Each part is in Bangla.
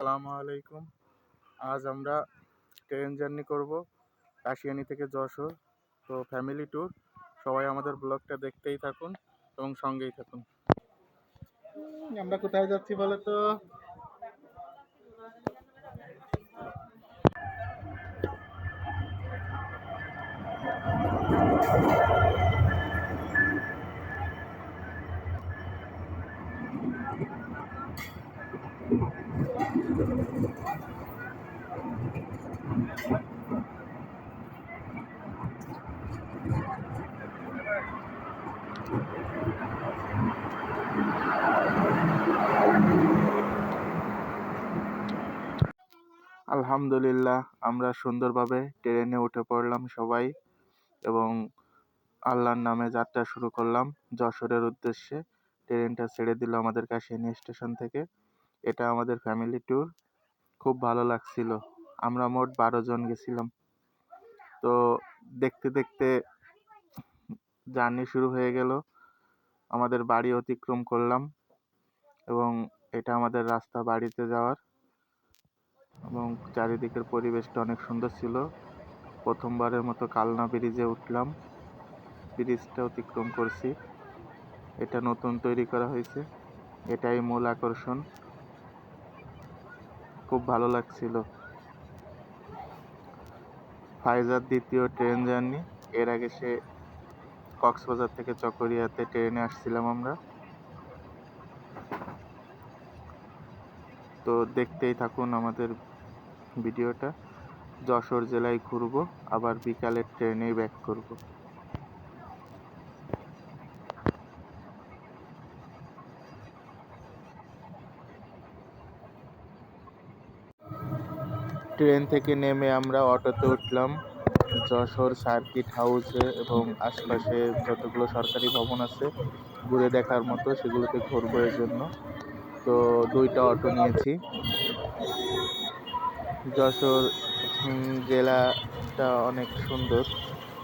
আসসালামু আলাইকুম। আজ আমরা ট্রেন জার্নি করব কাশিয়ানি থেকে যশোর। তো ফ্যামিলি ট্যুর সবাই আমাদের ব্লগটা দেখতেই থাকুন এবং সঙ্গেই থাকুন। আমরা কোথায় যাচ্ছি বলো তো আলহামদুলিল্লাহ, আমরা সুন্দরভাবে ট্রেনে উঠে পড়লাম সবাই এবং আল্লাহর নামে যাত্রা শুরু করলাম। যশোরের উদ্দেশ্যে ট্রেনটা ছেড়ে দিল আমাদের কাশিয়ানি স্টেশন থেকে। এটা আমাদের ফ্যামিলি ট্যুর খুব ভালো লাগছিল। আমরা মোট বারো জন গেছিলাম। তো দেখতে দেখতে জার্নি শুরু হয়ে গেল। আমাদের বাড়ি অতিক্রম করলাম এবং এটা আমাদের রাস্তা বাড়িতে যাওয়ার এবং চারিদিকের পরিবেশটা অনেক সুন্দর ছিল। প্রথমবারের মতো কালনা ব্রিজে উঠলাম। ব্রিজটা অতিক্রম করছি। এটা নতুন তৈরি করা হয়েছে। এটাই মূল আকর্ষণ। খুব ভালো লাগছিল। ফাইজার দ্বিতীয় ট্রেন জার্নি। এর আগে সে কক্সবাজার থেকে চকরিয়াতে ট্রেনে আসছিলাম আমরা। তো দেখতেই থাকুন আমাদের ভিডিওটা। যশোর জেলায় ঘুরবো, আবার বিকালের ট্রেনেই ব্যাক করব। ট্রেন থেকে নেমে আমরা অটোতে উঠলাম। যশোর সার্কিট হাউসে এবং আশপাশে যতগুলো সরকারি ভবন আছে ঘুরে দেখার মতো সেগুলোতে ঘুরবো এর জন্য। তো দুইটা অটো নিয়েছি। যশোর জেলাটা অনেক সুন্দর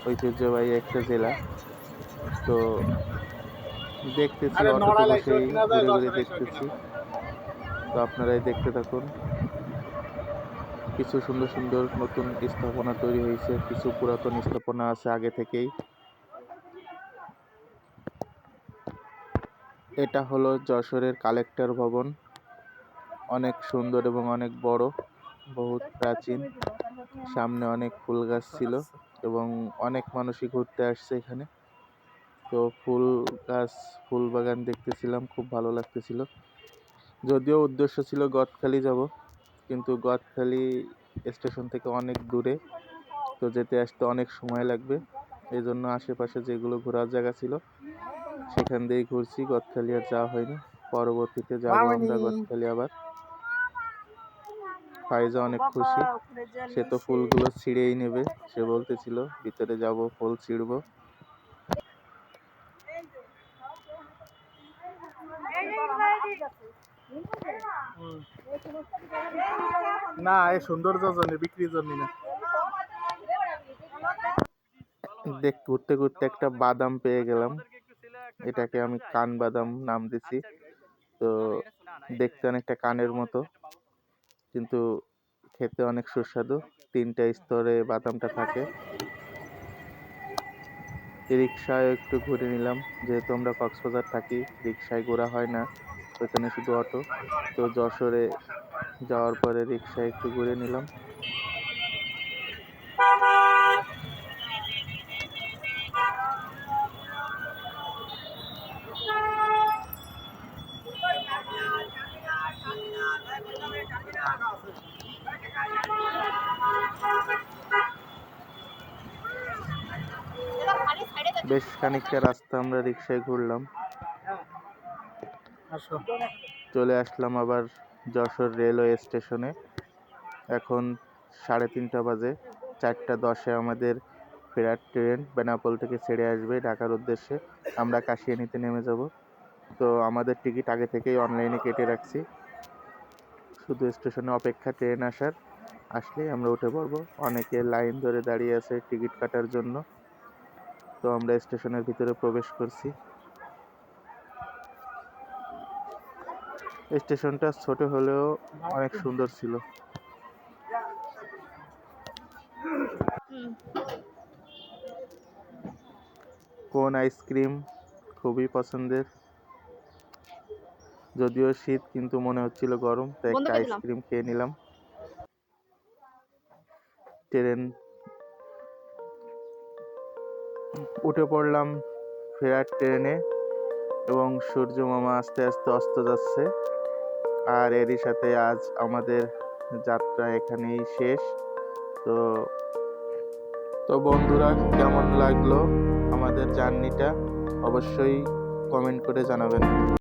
ঐতিহ্যবাহী একটা জেলা। তো দেখতেছি অটোতে বসেই ঘুরে ঘুরে দেখতেছি। তো আপনারাই দেখতে থাকুন। কিছু সুন্দর সুন্দর নতুন স্থাপনা তৈরি হয়েছে, কিছু পুরাতন স্থাপনা আছে আগে থেকেই। এটা হলো যশোরের কালেক্টর ভবন। অনেক সুন্দর এবং অনেক বড়, বহুত প্রাচীন। সামনে অনেক ফুল গাছ ছিল এবং অনেক মানুষই ঘুরতে আসছে এখানে। তো ফুল গাছ, ফুল বাগান দেখতেছিলাম, খুব ভালো লাগতেছিল। যদিও উদ্দেশ্য ছিল গদখালি যাব কিন্তু গদখালি স্টেশন থেকে অনেক দূরে তো যেতে আসতে অনেক সময় লাগবে এই জন্য আশেপাশে যেগুলো ঘোরার জায়গা ছিল সেখান দিয়েই ঘুরছি গদখালি আর যাওয়া হয়নি পরবর্তীতে যাব আমরা গদখালি আবার ফাইজা অনেক খুশি সে তো ফুলগুলো ছিঁড়েই নেবে সে বলতেছিল ভিতরে যাব ফুল ছিঁড়বো না, এই সৌন্দর্য জন্য বিক্রির জন্য না। দেখ, ঘুরতে ঘুরতে একটা বাদাম পেয়ে গেলাম। এটাকে আমি কান বাদাম নাম দিছি। তো দেখতে অনেকটা কানের মতো। কিন্তু খেতে অনেক সুস্বাদু। তিনটা স্তরে বাদামটা থাকে। রিক্সায় একটু ঘুরে নিলাম। যেহেতু আমরা কক্সবাজার থাকি, রিক্সায় ঘোরা হয় না। ওইখানে শুধু অটো। তো যশোরে যাওয়ার পরে রিক্সায় একটু ঘুরে নিলাম। বেশ খানিকটা রাস্তা আমরা রিক্সায় ঘুরলাম। চলে আসলাম আবার যশোর রেলওয়ে স্টেশনে। এখন সাড়ে তিনটা বাজে, চারটা দশে আমাদের ফেরার ট্রেন বেনাপোল থেকে ছেড়ে আসবে ঢাকার উদ্দেশ্যে। আমরা কাশিয়ানিতে নেমে যাব। তো আমাদের টিকিট আগে থেকেই অনলাইনে কেটে রাখছি। শুধু স্টেশনে অপেক্ষা ট্রেন আসার। আসলেই আমরা উঠে পড়ব। অনেকে লাইন ধরে দাঁড়িয়ে আছে টিকিট কাটার জন্য। তো আমরা স্টেশনের ভিতরে প্রবেশ করছি। স্টেশনটা ছোট হলেও অনেক সুন্দর ছিল। কোন আইসক্রিম খুবই পছন্দের। যদিও শীত কিন্তু মনে হচ্ছিল গরম তাই একটা আইসক্রিম খেয়ে নিলাম। ট্রেন উঠে পড়লাম ফেরার ট্রেনে এবং সূর্য মামা আস্তে আস্তে অস্ত যাচ্ছে। আর এরই সাথে আজ আমাদের যাত্রা এখানেই শেষ। তো তো বন্ধুরা, কেমন লাগল আমাদের জার্নিটা? অবশ্যই কমেন্ট করে জানাবেন।